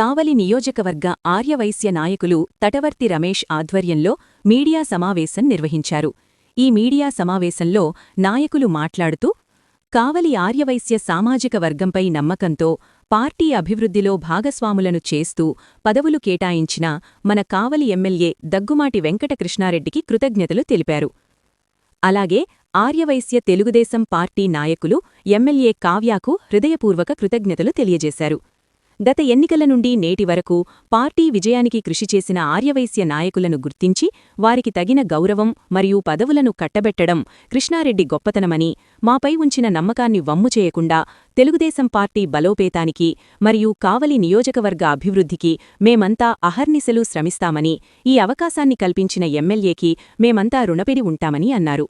కావలి నియోజకవర్గ ఆర్యవైశ్య నాయకులు తటవర్తి రమేష్ ఆధ్వర్యంలో మీడియా సమావేశం నిర్వహించారు. ఈ మీడియా సమావేశంలో నాయకులు మాట్లాడుతూ కావలి ఆర్యవైశ్య సామాజిక వర్గంపై నమ్మకంతో పార్టీ అభివృద్ధిలో భాగస్వాములను చేస్తూ పదవులు కేటాయించిన మన కావలి ఎమ్మెల్యే దగ్గుమాటి వెంకటకృష్ణారెడ్డికి కృతజ్ఞతలు తెలిపారు. అలాగే ఆర్యవైశ్య తెలుగుదేశం పార్టీ నాయకులు ఎమ్మెల్యే కావ్యాకు హృదయపూర్వక కృతజ్ఞతలు తెలియజేశారు. గత ఎన్నికల నుండి నేటి వరకు పార్టీ విజయానికి కృషి చేసిన ఆర్యవైశ్య నాయకులను గుర్తించి వారికి తగిన గౌరవం మరియు పదవులను కట్టబెట్టడం కృష్ణారెడ్డి గొప్పతనమని మాపై ఉంచిన నమ్మకాన్ని వమ్ము చేయకుండా తెలుగుదేశం పార్టీ బలోపేతానికి మరియు కావలి నియోజకవర్గ అభివృద్ధికి మేమంతా అహర్నిశలు శ్రమిస్తామని ఈ అవకాశాన్ని కల్పించిన ఎమ్మెల్యేకి మేమంతా రుణపెడి ఉంటామని అన్నారు.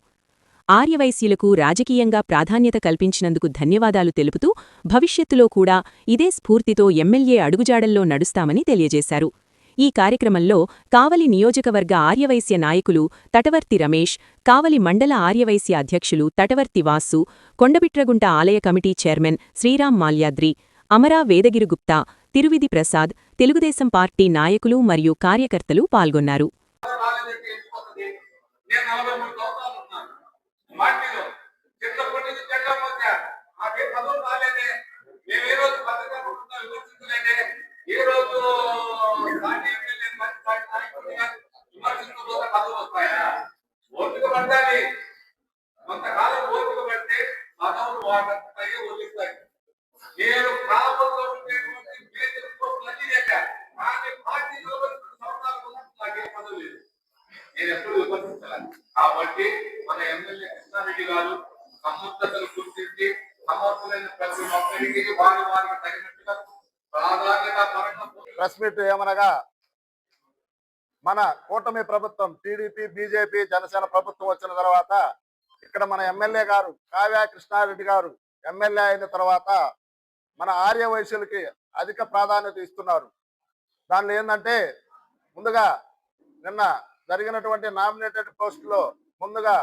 ఆర్యవైశ్యులకు రాజకీయంగా ప్రాధాన్యత కల్పించినందుకు ధన్యవాదాలు తెలుపుతూ భవిష్యత్తులో కూడా ఇదే స్ఫూర్తితో ఎమ్మెల్యే అడుగుజాడల్లో నడుస్తామని తెలియజేశారు. ఈ కార్యక్రమంలో కావలి నియోజకవర్గ ఆర్యవైశ్య నాయకులు తటవర్తి రమేష్ కావలి మండల ఆర్యవైశ్య అధ్యక్షులు తటవర్తి వాసు కొండబిట్రగుంట ఆలయ committee chairman Sriram Malyadri Amara Vedagiri Gupta Tiruvidhi Prasad Telugu Desam party నాయకులు మరియు కార్యకర్తలు పాల్గొన్నారు. రాలేదని పార్టీలో చిన్నప్పటి నుంచి జెండా మోసా మాకే పదవులు రాలేదే. మేము ఏ రోజు పత్రికా పుట్టుగా విమర్శించలేదే. ఏ రోజు విమర్శించబోతే ఎమ్మెల్యే వస్తాయా? ఓపిక పట్టాలి. కొంతకాలం ఓపిక పడితే పదవులు వాటాయి వదిలిస్తాయి నేను కాలంలో ఉండేటువంటి మేజర్ పోస్టులన్నీ చేశాను కానీ పార్టీలో సంవత్సరాల ముందు నాకే పదవి లేదు. నేను ఎప్పుడు విమర్శించాలి కాబట్టి మన ఎమ్మెల్యే కృష్ణారెడ్డి గారు సమర్థతను గుర్తించి సమర్థులైన ప్రతి ఒక్కరికి వారి వారికి తగినట్టుగా ప్రాధాన్యత పరంగా ప్రెస్ మీట్ ఏమనగా మన కూటమి ప్రభుత్వం టీడీపీ బీజేపీ జనసేన ప్రభుత్వం వచ్చిన తర్వాత ఇక్కడ మన ఎమ్మెల్యే గారు కావ్య కృష్ణారెడ్డి గారు ఎమ్మెల్యే అయిన తర్వాత మన ఆర్య వయసులకి అధిక ప్రాధాన్యత ఇస్తున్నారు. దానిలో ఏంటంటే ముందుగా నిన్న జరిగినటువంటి నామినేటెడ్ పోస్టులో ముందుగా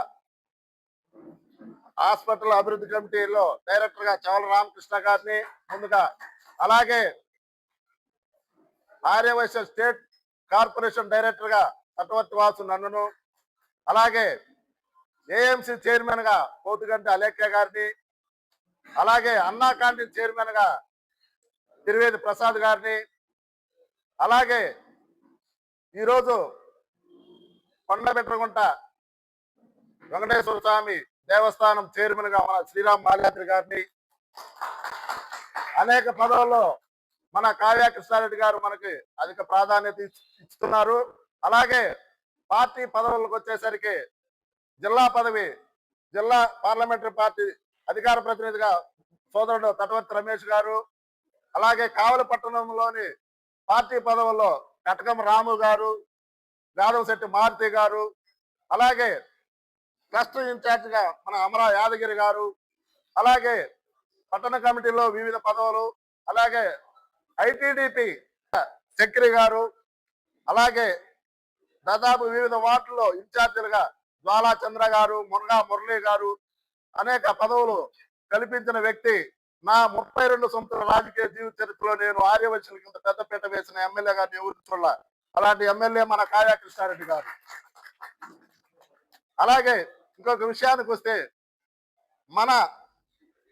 హాస్పిటల్ అభివృద్ధి కమిటీలో డైరెక్టర్గా చవల రామకృష్ణ గారిని ముందుగా అలాగే ఆర్యవైశ్య స్టేట్ కార్పొరేషన్ డైరెక్టర్గా చట్టవర్తి వాసు నన్నును అలాగే ఏఎంసీ చైర్మన్గా పోతుగంటి అలేఖ్య గారిని అలాగే అన్నా క్యాంటీన్ చైర్మన్గా త్రివేది ప్రసాద్ గారిని అలాగే ఈరోజు కొండబెట్టగుంట వెంకటేశ్వర స్వామి దేవస్థానం చైర్మన్గా మన శ్రీరామ్ మాల్యాద్రి గారిని అనేక పదవుల్లో మన కావ్య కృష్ణారెడ్డి గారు మనకి అధిక ప్రాధాన్యత ఇస్తున్నారు అలాగే పార్టీ పదవులకు వచ్చేసరికి జిల్లా పదవి జిల్లా పార్లమెంటరీ పార్టీ అధికార ప్రతినిధిగా సోదరుడు తటవర్తి రమేష్ గారు అలాగే కావలి పట్టణంలోని పార్టీ పదవుల్లో కటకం రాము గారు శెట్టి మారుతి గారు అలాగే క్లస్టర్ ఇన్ఛార్జ్గా మన అమరా యాదగిరి గారు అలాగే పట్టణ కమిటీలో వివిధ పదవులు అలాగే ఐటీడీపీ చక్రి గారు అలాగే దాదాపు వివిధ వార్డుల్లో ఇన్ఛార్జీలుగా జ్వాలా చంద్ర గారు మునగా మురళి గారు అనేక పదవులు కల్పించిన వ్యక్తి. నా ముప్పై రెండు సంవత్సరాల రాజకీయ జీవిత చరిత్రలో నేను ఆర్యవలసిన కింద పెద్దపీట వేసిన ఎమ్మెల్యే గారిని ఎవరు అలాంటి ఎమ్మెల్యే మన కావ్య కృష్ణారెడ్డి గారు. అలాగే ఇంకొక విషయానికి వస్తే మన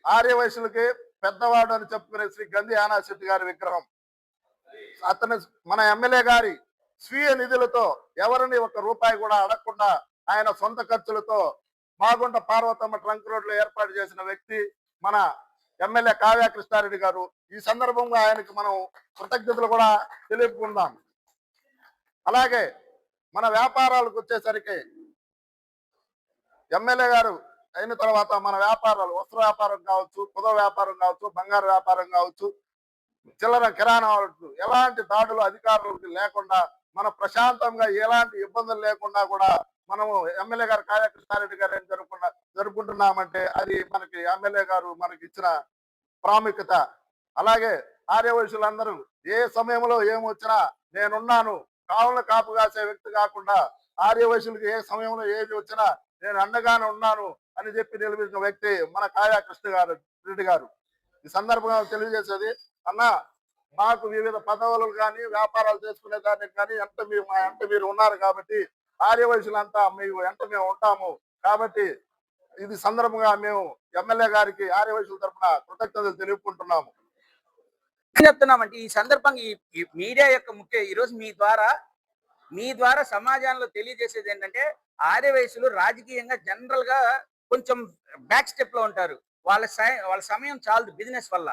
ఆర్యవయసులకి పెద్దవాడు అని చెప్పుకునే శ్రీ గంధి ఆనాశెట్టి గారి విగ్రహం. అతని మన ఎమ్మెల్యే గారి స్వీయ నిధులతో ఎవరిని ఒక రూపాయి కూడా అడగకుండా ఆయన సొంత ఖర్చులతో మాగుంట పార్వతమ్మ ట్రంక్ రోడ్లో ఏర్పాటు చేసిన వ్యక్తి మన ఎమ్మెల్యే కావ్య కృష్ణారెడ్డి గారు. ఈ సందర్భంగా ఆయనకు మనం కృతజ్ఞతలు కూడా తెలుపుకుందాం అలాగే మన వ్యాపారాలకు వచ్చేసరికి ఎమ్మెల్యే గారు అయిన తర్వాత మన వ్యాపారాలు వస్త్ర వ్యాపారం కావచ్చు పుద వ్యాపారం కావచ్చు బంగారు వ్యాపారం కావచ్చు చిల్లర కిరాణా ఎలాంటి దాడులు అధికారులకు లేకుండా మన ప్రశాంతంగా ఎలాంటి ఇబ్బందులు లేకుండా కూడా మనము ఎమ్మెల్యే గారు కార్యకృష్ణారెడ్డి గారు ఏం జరుపుకున్నా జరుపుకుంటున్నామంటే అది మనకి ఎమ్మెల్యే గారు మనకి ఇచ్చిన ప్రాముఖ్యత. అలాగే ఆర్యవయసులందరూ ఏ సమయంలో ఏమొచ్చినా నేనున్నాను కావున కాపు కాసే వ్యక్తి కాకుండా ఆర్యవయసులకు ఏ సమయంలో ఏది వచ్చినా నేను అండగానే ఉన్నాను అని చెప్పి నిలబెట్టిన వ్యక్తి మన కాయా కృష్ణ గారు రెడ్డి గారు. ఈ సందర్భంగా తెలియజేసేది అన్న మాకు వివిధ పదవులు కానీ వ్యాపారాలు చేసుకునే దానికి కానీ ఎంత మీరు మా ఎంత మీరు ఉన్నారు కాబట్టి ఆర్యవయసులంతా మేము ఎంత మేము ఉంటాము కాబట్టి ఇది సందర్భంగా మేము ఎమ్మెల్యే గారికి ఆర్యవయసుల తరఫున కృతజ్ఞతలు తెలుపుకుంటున్నాము. చెప్తున్నామంటే ఈ సందర్భంగా ఈ- మీడియా యొక్క ముఖ్య ఈరోజు మీ ద్వారా మీ ద్వారా సమాజంలో తెలియజేసేది ఏంటంటే ఆర్య వయసులు రాజకీయంగా జనరల్గా కొంచెం బ్యాక్ స్టెప్లో ఉంటారు. వాళ్ళ సై- వాళ్ళ సమయం చాలదు బిజినెస్ వల్ల.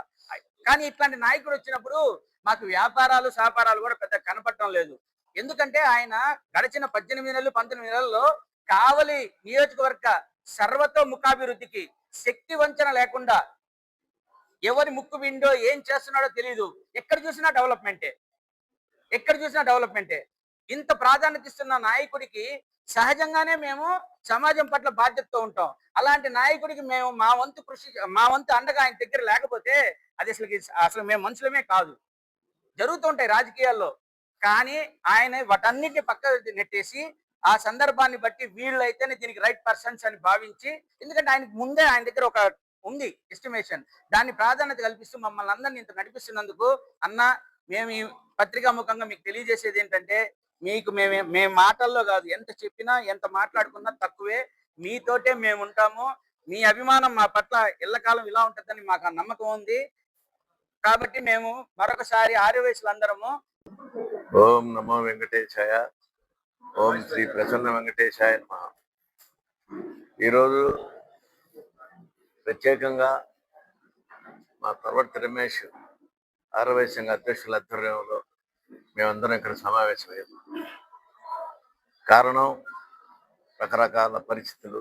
కానీ ఇట్లాంటి నాయకుడు వచ్చినప్పుడు మాకు వ్యాపారాలు వ్యాపారాలు కూడా పెద్ద కనపడటం లేదు. ఎందుకంటే ఆయన గడిచిన పద్దెనిమిది నెలలు పంతొమ్మిది నెలల్లో కావలి నియోజకవర్గ సర్వతో ముఖాభివృద్ధికి శక్తి వంచన లేకుండా ఎవరి ముక్కు విండో ఏం చేస్తున్నాడో తెలియదు ఎక్కడ చూసినా డెవలప్మెంటే. ఎక్కడ చూసినా డెవలప్మెంటే. ఇంత ప్రాధాన్యత ఇస్తున్న నాయకుడికి సహజంగానే మేము సమాజం పట్ల బాధ్యతతో ఉంటాం. అలాంటి నాయకుడికి మేము మా వంతు కృషి మా వంతు అండగా ఆయన దగ్గర లేకపోతే అది అసలు అసలు మేము మనుషులమే కాదు. జరుగుతుంటాయి రాజకీయాల్లో. కానీ ఆయన వాటన్నిటిని పక్క నెట్టేసి ఆ సందర్భాన్ని బట్టి వీళ్ళు అయితేనే దీనికి రైట్ పర్సన్స్ అని భావించి ఎందుకంటే ఆయనకు ముందే ఆయన దగ్గర ఒక ఉంది ఎస్టిమేషన్ దాన్ని ప్రాధాన్యత కల్పిస్తూ మమ్మల్ని అందరినీ ఇంత నడిపిస్తున్నందుకు అన్న మేము ఈ పత్రికా ముఖంగా మీకు తెలియజేసేది ఏంటంటే మీకు మేము మేము మాటల్లో కాదు ఎంత చెప్పినా ఎంత మాట్లాడుకున్నా తక్కువే. మీతోటే మేము ఉంటాము. మీ అభిమానం మా పట్ల ఎల్లకాలం ఇలా ఉంటుందని మాకు ఆ నమ్మకం ఉంది. కాబట్టి మేము మరొకసారి ఆర్యవయసులందరము ఓం నమో వెంకటేశాయ ఓం శ్రీ ప్రసన్న వెంకటేశాయ నమః. ఈరోజు ప్రత్యేకంగా మా పర్వత రమేష్ ఆరవై సంఘ అధ్యక్షుల ఆధ్వర్యంలో మేమందరం ఇక్కడ సమావేశమయ్యాం. కారణం రకరకాల పరిస్థితులు.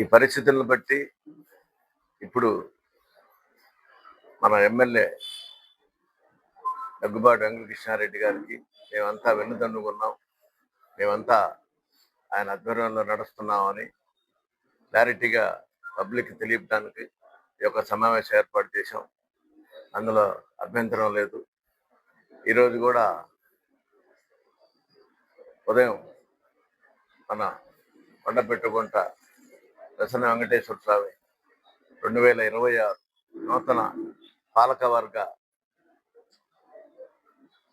ఈ పరిస్థితులను బట్టి ఇప్పుడు మన ఎమ్మెల్యే దగ్గుబాటు వెంకటకృష్ణారెడ్డి గారికి మేమంతా వెన్నుదన్నుకున్నాం మేమంతా ఆయన ఆధ్వర్యంలో నడుస్తున్నామని క్లారిటీగా పబ్లిక్ తెలియడానికి ఈ యొక్క సమావేశం ఏర్పాటు చేశాం. అందులో అభ్యంతరం లేదు. ఈరోజు కూడా ఉదయం మన కొండపెట్టుకుంట దర్శన వెంకటేశ్వర స్వామి రెండు వేల ఇరవై ఆరు నూతన పాలకవర్గ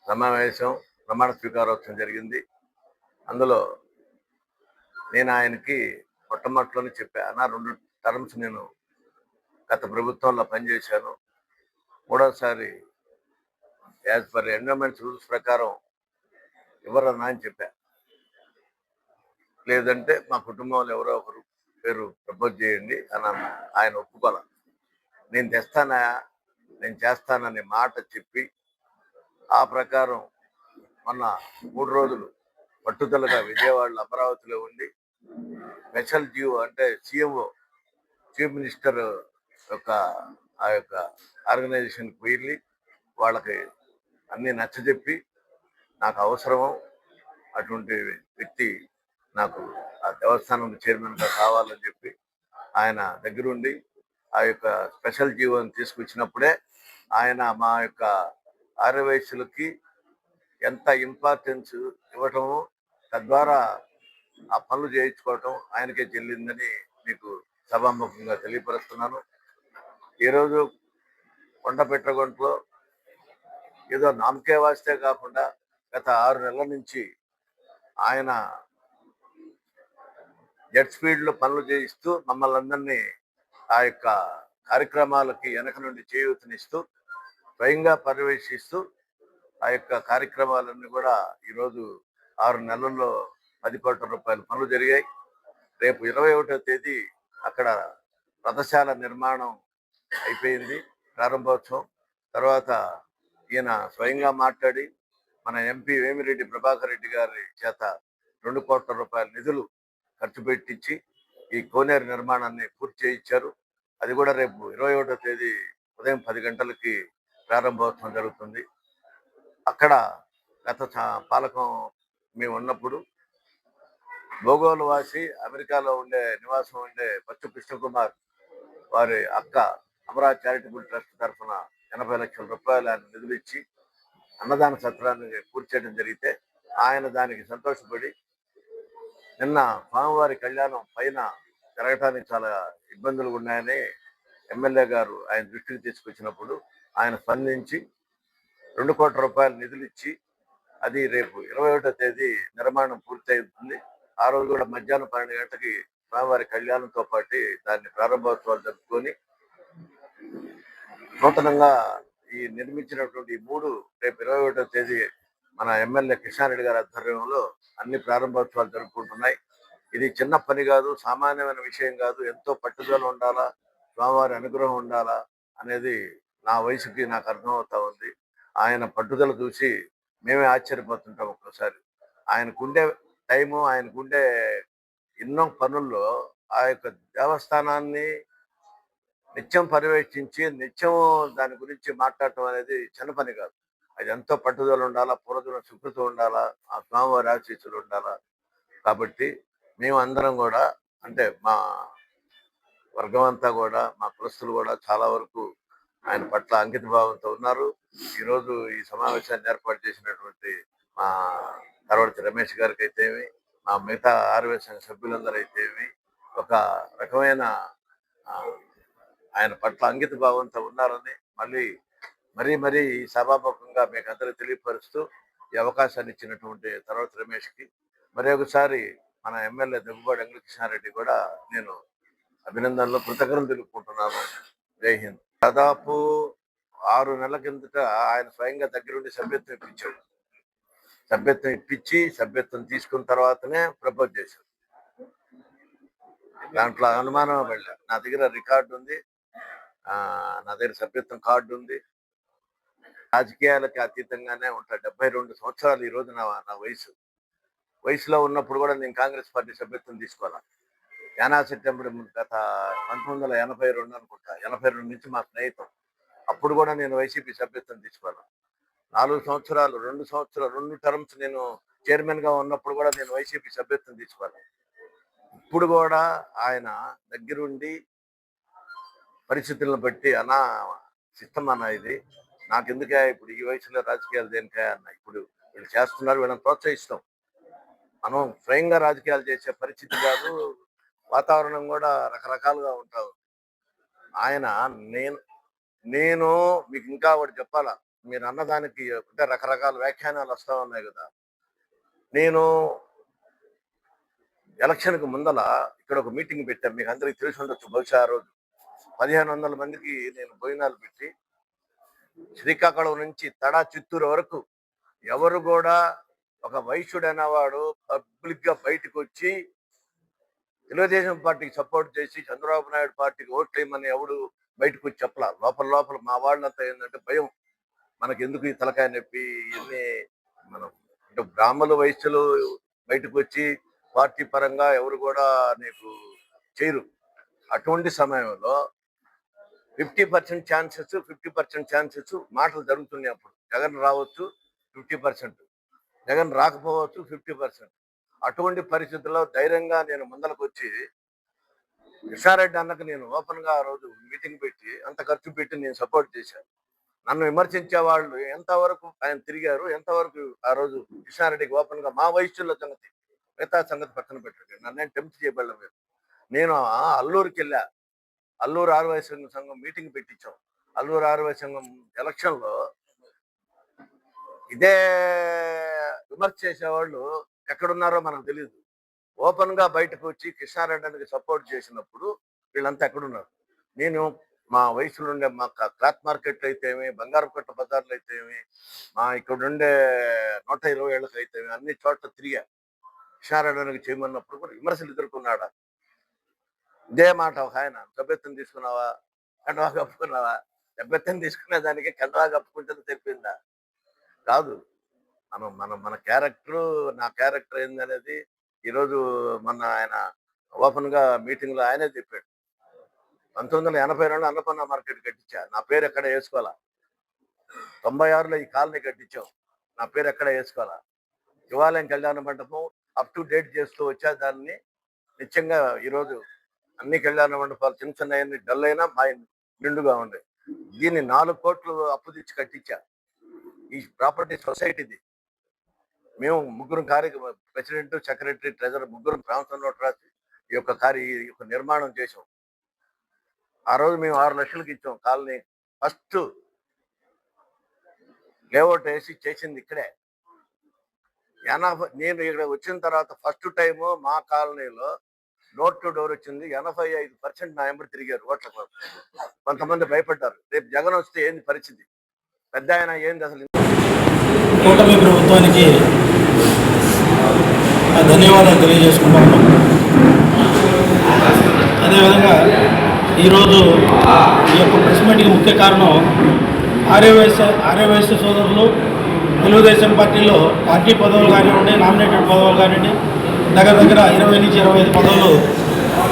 సమావేశం ప్రమాణ స్వీకారోత్సవం జరిగింది. అందులో నేను ఆయనకి మొట్టమొదటిలోనే చెప్పాను. అన్న రెండు టర్మ్స్ నేను గత ప్రభుత్వంలో పనిచేశాను. మూడోసారి యాజ్ పర్ ఎండోమెంట్స్ రూల్స్ ప్రకారం ఇవ్వరన్నా అని చెప్పా. లేదంటే మా కుటుంబంలో ఎవరో ఒకరు పేరు ప్రపోజ్ చేయండి అని అన్న. ఆయన ఒప్పుకోల. నేను తెస్తానా? నేను చేస్తానని మాట చెప్పి ఆ ప్రకారం మొన్న మూడు రోజులు పట్టుదలగా విజయవాడలో అమరావతిలో ఉండి స్పెషల్ జీవో అంటే సీఎంఓ చీఫ్ మినిస్టర్ యొక్క ఆ యొక్క ఆర్గనైజేషన్కి వెళ్ళి వాళ్ళకి అన్నీ నచ్చజెప్పి నాకు అవసరము. అటువంటి వ్యక్తి నాకు ఆ దేవస్థానం చైర్మన్గా కావాలని చెప్పి ఆయన దగ్గరుండి ఆ యొక్క స్పెషల్ జీవోని తీసుకొచ్చినప్పుడే ఆయన మా యొక్క ఆర్యవయస్సులకి ఎంత ఇంపార్టెన్స్ ఇవ్వటము తద్వారా ఆ పనులు చేయించుకోవటం ఆయనకే చెల్లిందని మీకు సభాముఖంగా తెలియపరుస్తున్నాను. ఈరోజు కొండపెట్టగొంటలో ఏదో నామకే వాస్తే కాకుండా గత ఆరు నెలల నుంచి ఆయన జెట్ స్పీడ్లో పనులు చేయిస్తూ మమ్మల్ని అందరినీ ఆ యొక్క కార్యక్రమాలకి వెనక నుండి చేయూతనిస్తూ స్వయంగా పర్యవేక్షిస్తూ ఆ యొక్క కార్యక్రమాలన్నీ కూడా ఈరోజు ఆరు నెలల్లో పది కోట్ల రూపాయల పనులు జరిగాయి. రేపు ఇరవై ఒకటో తేదీ అక్కడ రథశాల నిర్మాణం అయిపోయింది ప్రారంభోత్సవం. తర్వాత ఈయన స్వయంగా మాట్లాడి మన ఎంపీ వేమిరెడ్డి ప్రభాకర్ రెడ్డి గారి చేత రెండు కోట్ల రూపాయల నిధులు ఖర్చు పెట్టించి ఈ కోనేరు నిర్మాణాన్ని పూర్తి చేయించారు. అది కూడా రేపు ఇరవై ఒకటో తేదీ ఉదయం పది గంటలకి ప్రారంభోత్సవం జరుగుతుంది. అక్కడ గత పాలకం మేము ఉన్నప్పుడు భూగోళ వాసి అమెరికాలో ఉండే నివాసం ఉండే పచ్చు కృష్ణకుమార్ వారి అక్క అమరా చారిటబుల్ ట్రస్ట్ తరఫున ఎనభై లక్షల రూపాయలు ఆయన నిధులు ఇచ్చి అన్నదాన సత్రాన్ని పూర్తి చేయడం జరిగితే ఆయన దానికి సంతోషపడి నిన్న స్వామివారి కళ్యాణం పైన జరగటానికి చాలా ఇబ్బందులు ఉన్నాయని ఎమ్మెల్యే గారు ఆయన దృష్టికి తీసుకొచ్చినప్పుడు ఆయన స్పందించి రెండు కోట్ల రూపాయలు నిధులు ఇచ్చి అది రేపు ఇరవై ఒకటో తేదీ నిర్మాణం పూర్తి అవుతుంది ఆ రోజు కూడా మధ్యాహ్నం పన్నెండు గంటలకి స్వామివారి కళ్యాణంతో పాటు దాన్ని ప్రారంభోత్సవాలు జరుపుకొని నూతనంగా ఈ నిర్మించినటువంటి ఈ మూడు రేపు ఇరవై ఒకటో తేదీ మన ఎమ్మెల్యే కిషన్ రెడ్డి గారి ఆధ్వర్యంలో అన్ని ప్రారంభోత్సవాలు జరుపుకుంటున్నాయి. ఇది చిన్న పని కాదు సామాన్యమైన విషయం కాదు. ఎంతో పట్టుదల ఉండాలా స్వామివారి అనుగ్రహం ఉండాలా అనేది నా వయసుకి నాకు అర్థమవుతా ఉంది. ఆయన పట్టుదల చూసి మేమే ఆశ్చర్యపోతుంటాం ఒక్కోసారి. ఆయనకుండే టైము ఆయనకుండే ఎన్నో పనుల్లో ఆ యొక్క దేవస్థానాన్ని నిత్యం పర్యవేక్షించి నిత్యం దాని గురించి మాట్లాడటం అనేది చిన్న పని కాదు. అది ఎంతో పట్టుదల ఉండాలా పూర్వజుల శుభ్రత ఉండాలా ఆ స్వామివారి ఆశీస్సులు ఉండాలా. కాబట్టి మేము అందరం కూడా అంటే మా వర్గం అంతా కూడా మా కులస్తులు కూడా చాలా వరకు ఆయన పట్ల అంకిత భావంతో ఉన్నారు. ఈరోజు ఈ సమావేశాన్ని ఏర్పాటు చేసినటువంటి మా తర్వాత రమేష్ గారికి అయితేమి మా మిగతా ఆర్వే సంఘ సభ్యులందరూ అయితేమి ఒక రకమైన ఆయన పట్ల అంకిత భావంతో ఉన్నారని మళ్ళీ మరీ మరీ ఈ సభాముఖంగా మీకు అందరూ తెలియపరుస్తూ ఈ అవకాశాన్ని ఇచ్చినటువంటి తర్వాత రమేష్కి మరి ఒకసారి మన ఎమ్మెల్యే దగ్గుబాటి వెంకటకృష్ణారెడ్డి కూడా నేను అభినందనలు కృతజ్ఞతలు తెలుపుకుంటున్నాను. జై హింద్. దాదాపు ఆరు నెలల కిందట ఆయన స్వయంగా దగ్గరుండి సభ్యత్వం ఇప్పించాడు. సభ్యత్వం ఇప్పించి సభ్యత్వం తీసుకున్న తర్వాతనే ప్రపోజ్ చేశారు. దాంట్లో అనుమానం పడలేదు నా దగ్గర రికార్డు ఉంది. నా దగ్గర సభ్యత్వం కార్డు ఉంది. రాజకీయాలకి అతీతంగానే ఉంటా. డెబ్బై రెండు సంవత్సరాలు ఈ రోజు నా నా వయసు. వయసులో ఉన్నప్పుడు కూడా నేను కాంగ్రెస్ పార్టీ సభ్యత్వం తీసుకోవాలి? యానా సెప్టెంబర్ గత పంతొమ్మిది వందల ఎనభై రెండు అనుకుంటా. ఎనభై రెండు నుంచి మా స్నేహితం. అప్పుడు కూడా నేను వైసీపీ సభ్యత్వం తీసుకోవాలి? నాలుగు సంవత్సరాలు రెండు సంవత్సరాలు రెండు టర్మ్స్ నేను చైర్మన్గా ఉన్నప్పుడు కూడా నేను వైసీపీ సభ్యత్వం తీసుకోవాలి ఇప్పుడు కూడా ఆయన దగ్గరుండి పరిస్థితులను బట్టి అనా సిస్టమ్ అన్న ఇది. నాకెందుకే ఇప్పుడు ఈ వయసులో రాజకీయాలు దేనికే అన్న ఇప్పుడు వీళ్ళు చేస్తున్నారు వీళ్ళని ప్రోత్సహిస్తాం. మనం స్వయంగా రాజకీయాలు చేసే పరిస్థితి కాదు వాతావరణం కూడా రకరకాలుగా ఉంటావు ఆయన నేను నేను మీకు ఇంకా ఒకటి చెప్పాలా? మీరు అన్నదానికి అంటే రకరకాల వ్యాఖ్యానాలు వస్తూ ఉన్నాయి కదా. నేను ఎలక్షన్కి ముందల ఇక్కడ ఒక మీటింగ్ పెట్టాను. మీకు అందరికీ తెలిసి ఉండొచ్చు. బహుశా ఆ రోజు పదిహేను వందల మందికి నేను భోజనాలు పెట్టి శ్రీకాకుళం నుంచి తడా చిత్తూరు వరకు ఎవరు కూడా ఒక వైశ్యుడు అనేవాడు పబ్లిక్గా బయటకు వచ్చి తెలుగుదేశం పార్టీకి సపోర్ట్ చేసి చంద్రబాబు నాయుడు పార్టీకి ఓట్లు వేయమని ఎవడు బయటకు వచ్చి చెప్పలా. లోపల లోపల మా వాళ్ళంతా ఏంటంటే భయం. మనకి ఎందుకు ఈ తలకాయ నొప్పి? ఇవన్నీ మనం అంటే బ్రాహ్మణులు వైశ్యులు బయటకు వచ్చి పార్టీ పరంగా ఎవరు కూడా నీకు చేయరు. అటువంటి సమయంలో fifty percent chances fifty percent chances మాటలు జరుగుతున్నాయి అప్పుడు. జగన్ రావచ్చు ఫిఫ్టీ పర్సెంట్. జగన్ రాకపోవచ్చు ఫిఫ్టీ పర్సెంట్. అటువంటి పరిస్థితుల్లో ధైర్యంగా నేను ముందలకు వచ్చి విషారెడ్డి అన్నకు నేను ఓపెన్గా ఆ రోజు మీటింగ్ పెట్టి అంత ఖర్చు పెట్టి నేను సపోర్ట్ చేశాను నన్ను విమర్శించే వాళ్ళు ఎంతవరకు ఆయన తిరిగారు ఎంతవరకు ఆ రోజు కృష్ణారెడ్డికి ఓపెన్గా మా వయస్సులో సంగతి మిగతా సంగతి పక్కన పెట్టండి. నన్ను టెంప్ట్ చేయబడలే మీరు నేను అల్లూరికి అల్లూరుకి వెళ్ళా. అల్లూరు ఆరువై సంఘం సంఘం మీటింగ్ పెట్టించాం. అల్లూరు ఆరువై సంఘం ఎలక్షన్లో ఇదే విమర్శ చేసేవాళ్ళు ఎక్కడున్నారో మనకు తెలియదు ఓపెన్గా బయటకు వచ్చి కృష్ణారెడ్డికి సపోర్ట్ చేసినప్పుడు వీళ్ళంతా ఎక్కడున్నారు? నేను మా వయసులో ఉండే మా క్లాత్ మార్కెట్లు అయితేమి బంగారం కొట్ట బజార్లు అయితేమి మా ఇక్కడ ఉండే నూట ఇరవై ఏళ్ళకి అయితేమి అన్ని చోట్ల తిరిగా కృష్ణారెడ్డికి చేయమన్నప్పుడు కూడా విమర్శలు ఎదుర్కొన్నాడు? ఇదే మాట ఒక ఆయన సభ్యత్వం తీసుకున్నావా? కండవా కప్పుకున్నావా? సభ్యత్వం తీసుకునే దానికి కండవా కప్పుకుంటే తెప్పిందా కాదు మనం మన మన క్యారెక్టర్ నా క్యారెక్టర్ ఏందనేది ఈరోజు మొన్న ఆయన ఓపెన్గా మీటింగ్లో ఆయనే చెప్పాడు. పంతొమ్మిది వందల ఎనభై రెండు అన్నపూర్ణ మార్కెట్ కట్టించా. నా పేరు ఎక్కడ వేసుకోవాలా? తొంభై ఆరులో ఈ కాలనీ కట్టించాం. నా పేరు ఎక్కడ వేసుకోవాలా? శివాలయం కళ్యాణ మండపం అప్ టు డేట్ చేస్తూ వచ్చా దాన్ని నిత్యంగా ఈరోజు అన్ని కళ్యాణ మండపాలు చిన్న చిన్న డల్ అయినా మా నిండుగా ఉండే దీన్ని నాలుగు కోట్లు అప్పు తెచ్చి కట్టించా. ఈ ప్రాపర్టీ సొసైటీది మేము ముగ్గురు కార్య ప్రెసిడెంట్ సెక్రటరీ ట్రెజరర్ ముగ్గురు ప్రాంతంలో రాసి ఈ యొక్క కార్య ఈ యొక్క నిర్మాణం చేసాం ఆ రోజు మేము ఆరు లక్షలకి ఇచ్చాం కాలనీ. ఫస్ట్ లేఅవుట్ వేసి చేసింది ఇక్కడే. ఎనభై నేను ఇక్కడ వచ్చిన తర్వాత ఫస్ట్ టైము మా కాలనీలో డోర్ టు డోర్ వచ్చింది. ఎనభై ఐదు పర్సెంట్ నా ఎంబడి తిరిగారు ఓట్ల కోసం. కొంతమంది భయపడ్డారు. రేపు జగన్ వస్తే ఏంది పరిస్థితి? పెద్ద ఆయన ఏంది అసలు? కూటమి ప్రభుత్వానికి ధన్యవాదాలు తెలియజేసుకుంటాను అదేవిధంగా ఈరోజు ఈ యొక్క ప్రెస్ మీటింగ్ ముఖ్య కారణం ఆర్యవైశ్య ఆర్యవైశ్య సోదరులు తెలుగుదేశం పార్టీలో పార్టీ పదవులు కానివ్వండి నామినేటెడ్ పదవులు కానివ్వండి దగ్గర దగ్గర ఇరవై నుంచి ఇరవై ఐదు పదవులు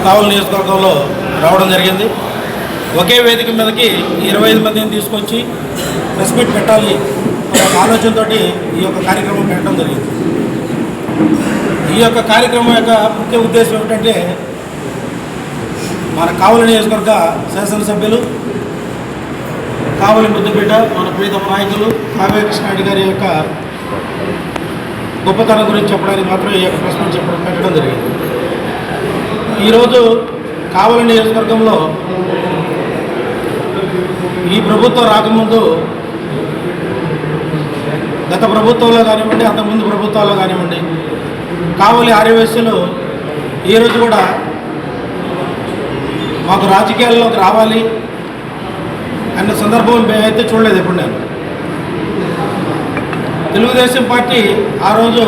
కావలి నియోజకవర్గంలో రావడం జరిగింది. ఒకే వేదిక మీదకి ఇరవై ఐదు మందిని తీసుకొచ్చి ప్రెస్ మీట్ పెట్టాలి ఆలోచనతో ఆలోచనతోటి ఈ యొక్క కార్యక్రమం పెట్టడం జరిగింది. ఈ యొక్క కార్యక్రమం యొక్క ముఖ్య ఉద్దేశం ఏమిటంటే మన కావలి నియోజకవర్గ శాసనసభ్యులు కావలి ముద్దుపేట మన ప్రీతమ నాయకులు కావ్య కృష్ణారెడ్డి గారి యొక్క గొప్పతనం గురించి చెప్పడానికి మాత్రం ఈ యొక్క ప్రశ్న చెప్పడం పెట్టడం జరిగింది. ఈరోజు కావలి నియోజకవర్గంలో ఈ ప్రభుత్వం రాకముందు గత ప్రభుత్వంలో కానివ్వండి అంతకుముందు ప్రభుత్వాల్లో కానివ్వండి కావలి ఆర్యవేశ్యలు ఈరోజు కూడా మాకు రాజకీయాల్లోకి రావాలి అన్న సందర్భం మేమైతే చూడలేదు ఎప్పుడు నేను. తెలుగుదేశం పార్టీ ఆ రోజు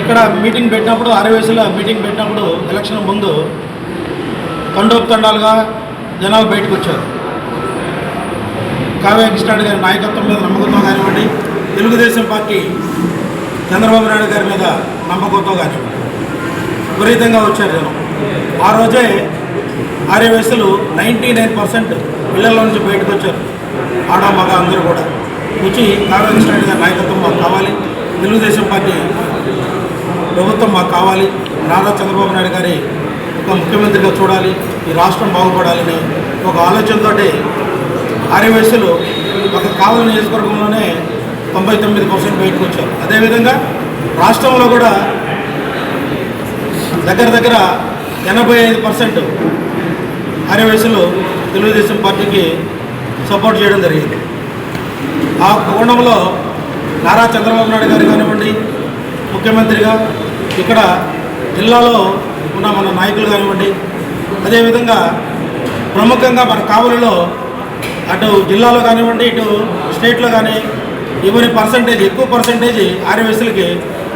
ఇక్కడ మీటింగ్ పెట్టినప్పుడు ఆర్యవేశ్యలో మీటింగ్ పెట్టినప్పుడు ఎలక్షన్ ముందు తండోపతండాలుగా జనాలు బయటకు వచ్చారు. కావ్య కృష్ణాడు గారి నాయకత్వం మీద నమ్మకంతో కానివ్వండి తెలుగుదేశం పార్టీ చంద్రబాబు నాయుడు గారి మీద నమ్మకంతో కానివ్వండి. విపరీతంగా వచ్చారు జనం. ఆ రోజే ఆర్యవేశలు నైంటీ నైన్ పర్సెంట్ పిల్లల్లో నుంచి బయటకు వచ్చారు. ఆడ మగ అందరూ కూడా. వచ్చి కాంగ్రెస్ గారి నాయకత్వం మాకు కావాలి. తెలుగుదేశం పార్టీ ప్రభుత్వం మాకు కావాలి. నారా చంద్రబాబు నాయుడు గారి ఒక ముఖ్యమంత్రిగా చూడాలి. ఈ రాష్ట్రం బాగుపడాలని ఒక ఆలోచనతోటి వయసులు ఒక కావలి నియోజకవర్గంలోనే తొంభై తొమ్మిది పర్సెంట్ బయటకు వచ్చారు. అదేవిధంగా రాష్ట్రంలో కూడా దగ్గర దగ్గర ఎనభై ఐదు పర్సెంట్ ఆర్యవయస్సులు తెలుగుదేశం పార్టీకి సపోర్ట్ చేయడం జరిగింది. ఆ కోణంలో నారా చంద్రబాబు నాయుడు గారు కానివ్వండి ముఖ్యమంత్రిగా ఇక్కడ జిల్లాలో ఉన్న మన నాయకులు కానివ్వండి అదేవిధంగా ప్రముఖంగా మన కావలిలో అటు జిల్లాలో కానివ్వండి ఇటు స్టేట్లో కానీ ఇవన్నీ పర్సంటేజ్ ఎక్కువ పర్సంటేజ్ ఆర్యవేసులకి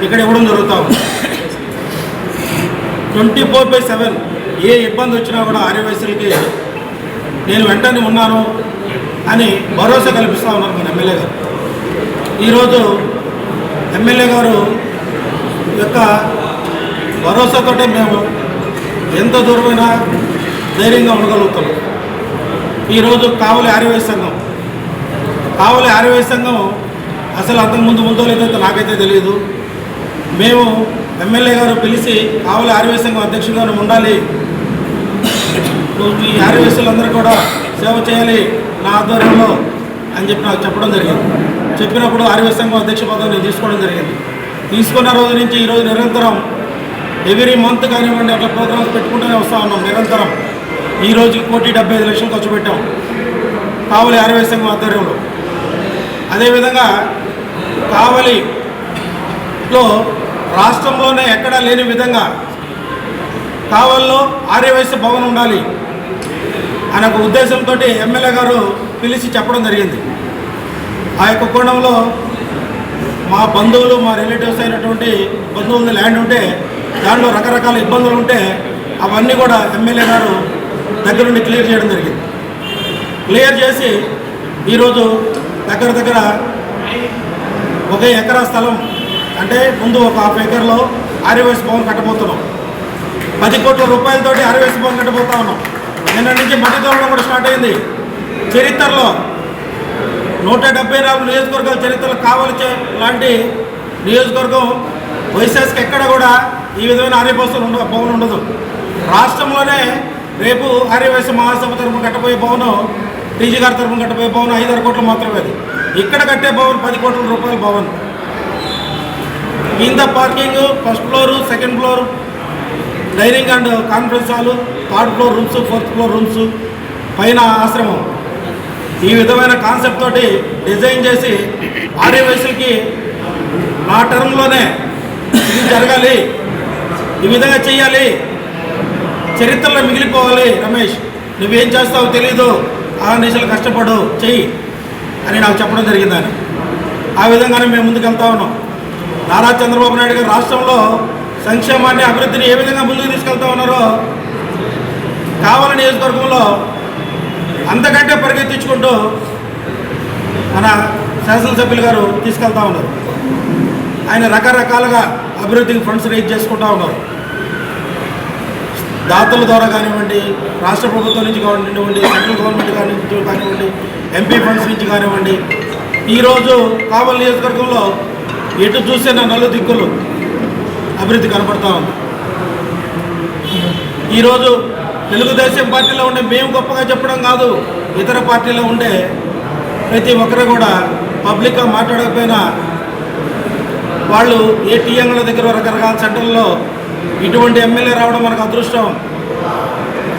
ఇక్కడ ఇవ్వడం జరుగుతూ ఉంది. ట్వంటీ ఫోర్ బై సెవెన్ ఏ ఇబ్బంది వచ్చినా కూడా ఆర్యవేసులకి నేను వెంటనే ఉన్నాను అని భరోసా కల్పిస్తూ ఉన్నారు మన ఎమ్మెల్యే గారు. ఈరోజు ఎమ్మెల్యే గారు యొక్క భరోసాతోటే మేము ఎంత దూరమైనా ధైర్యంగా ఉండగలుగుతున్నాం ఈరోజు కావలి ఆర్యవేశ సంఘం. కావలి ఆర్యవేశ సంఘం అసలు అంతకుముందు ముందో లేదో నాకైతే తెలియదు. మేము ఎమ్మెల్యే గారు పిలిచి ఆవుల ఆర్యవేశ సంఘం ఉండాలి. ఈ ఆర్యవేశులందరూ కూడా సేవ చేయాలి నా ఆధ్వర్యంలో అని చెప్పి నాకు చెప్పడం జరిగింది. చెప్పినప్పుడు ఆర్యవేశ సంఘం అధ్యక్ష పదవి నేను తీసుకోవడం జరిగింది. తీసుకున్న రోజు నుంచి ఈరోజు నిరంతరం ఎవ్రీ మంత్ కానివ్వండి అట్లా ప్రోగ్రామ్స్ పెట్టుకుంటూనే వస్తూ ఉన్నాం నిరంతరం. ఈ కోటి డెబ్బై ఐదు లక్షలు ఖర్చు పెట్టాం కావలి ఆర్యవేశ సంఘం ఆధ్వర్యంలో. అదేవిధంగా కావలిలో రాష్ట్రంలోనే ఎక్కడా లేని విధంగా కావల్లో ఆర్యవైశ్య భవన్ ఉండాలి అనే ఒక ఉద్దేశంతో ఎమ్మెల్యే గారు పిలిచి చెప్పడం జరిగింది. ఆ యొక్క కోణంలో మా బంధువులు మా రిలేటివ్స్ అయినటువంటి బంధువుల ల్యాండ్ ఉంటే దాంట్లో రకరకాల ఇబ్బందులు ఉంటే అవన్నీ కూడా ఎమ్మెల్యే గారు దగ్గరుండి క్లియర్ చేయడం జరిగింది. క్లియర్ చేసి ఈరోజు దగ్గర దగ్గర ఒక ఎకరా స్థలం అంటే ముందు ఒక హాఫ్ ఎకర్లో ఆర్యవైస్ భవన్ కట్టబోతున్నాం. పది కోట్ల రూపాయలతోటి ఆర్యవైస్ భవన్ కట్టబోతా ఉన్నాం. నిన్న నుంచి మట్టి తోడడం కూడా స్టార్ట్ అయింది. చరిత్రలో నూట డెబ్బై నాలుగు నియోజకవర్గాల చరిత్రలో కావలసే లాంటి నియోజకవర్గం వైశాస్కి ఎక్కడ కూడా ఈ విధమైన ఆర్యభవస్తులు ఉండ భవనం ఉండదు. రాష్ట్రంలోనే రేపు ఆర్యవైశ్య మహాసభ తరఫున కట్టబోయే భవనం టీజీ గారి తరఫున కట్టబోయే భవనం ఐదారు కోట్లు మాత్రమే అది. ఇక్కడ కట్టే భవన్ పది కోట్ల రూపాయల భవన్. కింద parking first floor second floor dining and conference hall third floor rooms fourth floor rooms పైన ఆశ్రమం. ఈ విధమైన కాన్సెప్ట్ తోటి డిజైన్ చేసి ఆర్యవయసులకి నా టర్మ్లోనే ఇది జరగాలి ఈ విధంగా చేయాలి చరిత్రలో మిగిలిపోవాలి రమేష్. నువ్వేం చేస్తావో తెలీదు ఆ నిశలు కష్టపడు చెయ్యి అని నాకు చెప్పడం జరిగిందని. ఆ విధంగానే మేము ముందుకు వెళ్తా ఉన్నాం. నారా చంద్రబాబు నాయుడు గారు రాష్ట్రంలో సంక్షేమాన్ని అభివృద్ధిని ఏ విధంగా ముందుకు తీసుకెళ్తా ఉన్నారో కావల నియోజకవర్గంలో అంతకంటే పరిగెత్తించుకుంటూ మన శాసనసభ్యులు గారు తీసుకెళ్తా ఉన్నారు. ఆయన రకరకాలుగా అభివృద్ధికి ఫండ్స్ రేజ్ చేసుకుంటా ఉన్నారు. దాతల ద్వారా కానివ్వండి రాష్ట్ర ప్రభుత్వం నుంచి కానివ్వండి సెంట్రల్ గవర్నమెంట్ కాని కానివ్వండి ఎంపీ ఫండ్స్ నుంచి కానివ్వండి ఈరోజు కావలి నియోజకవర్గంలో ఎటు చూసిన నలు దిక్కులు అభివృద్ధి కనపడతా ఉంది. ఈరోజు తెలుగుదేశం పార్టీలో ఉండే మేము గొప్పగా చెప్పడం కాదు ఇతర పార్టీలో ఉండే ప్రతి ఒక్కరు కూడా పబ్లిక్గా మాట్లాడకపోయినా వాళ్ళు ఏ టీఎంల దగ్గర రకరకాల సెంటర్లో ఇటువంటి ఎమ్మెల్యే రావడం మనకు అదృష్టం.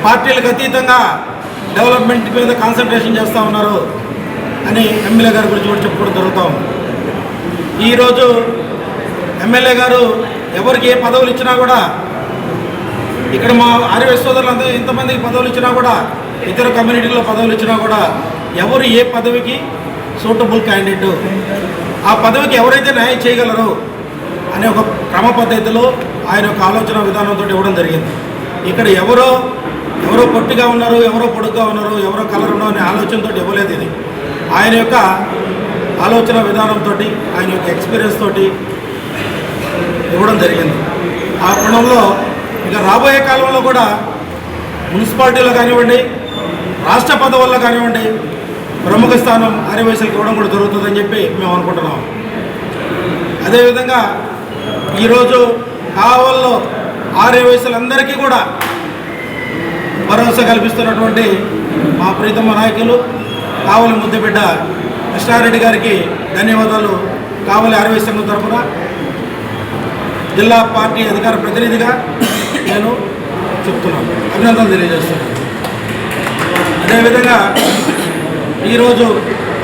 పార్టీలకు అతీతంగా డెవలప్మెంట్ మీద కాన్సన్ట్రేషన్ చేస్తూ ఉన్నారు అని ఎమ్మెల్యే గారి గురించి కూడా చెప్పుకోవడం జరుగుతూ ఉంది. ఈరోజు ఎమ్మెల్యే గారు ఎవరికి ఏ పదవులు ఇచ్చినా కూడా ఇక్కడ మా ఆర్య సోదరులందరూ ఇంతమందికి పదవులు ఇచ్చినా కూడా ఇతర కమ్యూనిటీలో పదవులు ఇచ్చినా కూడా ఎవరు ఏ పదవికి సూటబుల్ క్యాండిడేట్ ఆ పదవికి ఎవరైతే న్యాయం చేయగలరో అనే ఒక క్రమ పద్ధతిలో ఆయన యొక్క ఆలోచన విధానంతో ఇవ్వడం జరిగింది. ఇక్కడ ఎవరో ఎవరో పొట్టిగా ఉన్నారు ఎవరో పొడుగ్గా ఉన్నారు ఎవరో కలర్ ఉన్నారు అనే ఆలోచనతో ఇవ్వలేదు ఇది. ఆయన యొక్క ఆలోచన విధానంతో ఆయన యొక్క ఎక్స్పీరియన్స్ తోటి ఇవ్వడం జరిగింది. ఆ కోణంలో ఇక రాబోయే కాలంలో కూడా మున్సిపాలిటీలో కానివ్వండి రాష్ట్ర పదవుల్లో కానివ్వండి ప్రముఖ స్థానం ఆర్యవయసులకు ఇవ్వడం కూడా జరుగుతుందని చెప్పి మేము అనుకుంటున్నాం. అదేవిధంగా ఈరోజు కావల్లో ఆర్యవయసులందరికీ కూడా భరోసా కల్పిస్తున్నటువంటి మా ప్రీతమ నాయకులు కావలి ముద్దబిడ్డ కృష్ణారెడ్డి గారికి ధన్యవాదాలు. కావలి ఆర్వై సంఘం తరఫున జిల్లా పార్టీ అధికార ప్రతినిధిగా నేను చెప్తున్నాను. అభినందనలు తెలియజేస్తున్నాను. అదేవిధంగా ఈరోజు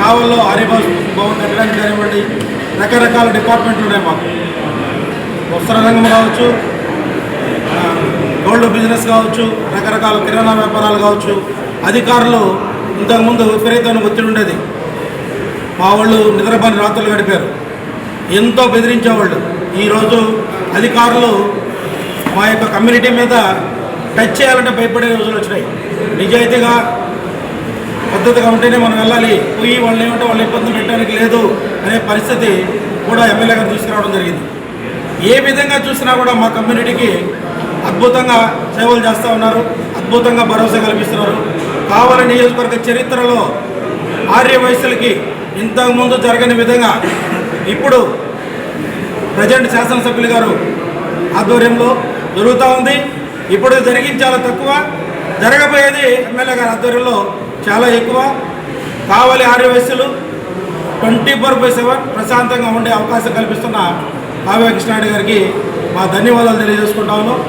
కావల్లో హరిబాస్ భవన్ కట్టడానికి కానివ్వండి రకరకాల డిపార్ట్మెంట్లు ఉన్నాయి మాకు. వస్త్ర రంగం కావచ్చు గోల్డ్ బిజినెస్ కావచ్చు రకరకాల కిరాణా వ్యాపారాలు కావచ్చు అధికారులు ఇంతకుముందు విపరీతమైన ఒత్తిడి ఉండేది. మా వాళ్ళు నిద్రపని రాత్రులు గడిపారు. ఎంతో బెదిరించేవాళ్ళు. ఈరోజు అధికారులు మా యొక్క కమ్యూనిటీ మీద టచ్ చేయాలంటే భయపడే రోజులు వచ్చినాయి. నిజాయితీగా పద్ధతిగా ఉంటేనే మనం వెళ్ళాలి. పోయి వాళ్ళు ఏమంటే వాళ్ళు ఇబ్బంది పెట్టడానికి లేదు అనే పరిస్థితి కూడా ఎమ్మెల్యే గారు తీసుకురావడం జరిగింది. ఏ విధంగా చూసినా కూడా మా కమ్యూనిటీకి అద్భుతంగా సేవలు చేస్తూ ఉన్నారు. అద్భుతంగా భరోసా కల్పిస్తున్నారు. కావాలి నియోజకవర్గ చరిత్రలో ఆర్య వయసులకి ఇంతకుముందు జరగని విధంగా ఇప్పుడు ప్రజెంట్ శాసనసభ్యులు గారు ఆధ్వర్యంలో జరుగుతూ ఉంది. ఇప్పుడు జరిగించాల చాలా తక్కువ. జరగబోయేది ఎమ్మెల్యే గారి ఆధ్వర్యంలో చాలా ఎక్కువ. కావలి ఆర్య వయస్సులు ట్వంటీ ఫోర్ బై సెవెన్ ప్రశాంతంగా ఉండే అవకాశం కల్పిస్తున్న కావ్య కృష్ణారెడ్డి గారికి మా ధన్యవాదాలు తెలియజేసుకుంటా ఉన్నాం.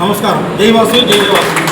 నమస్కారం. జై వాసు జై వాసు.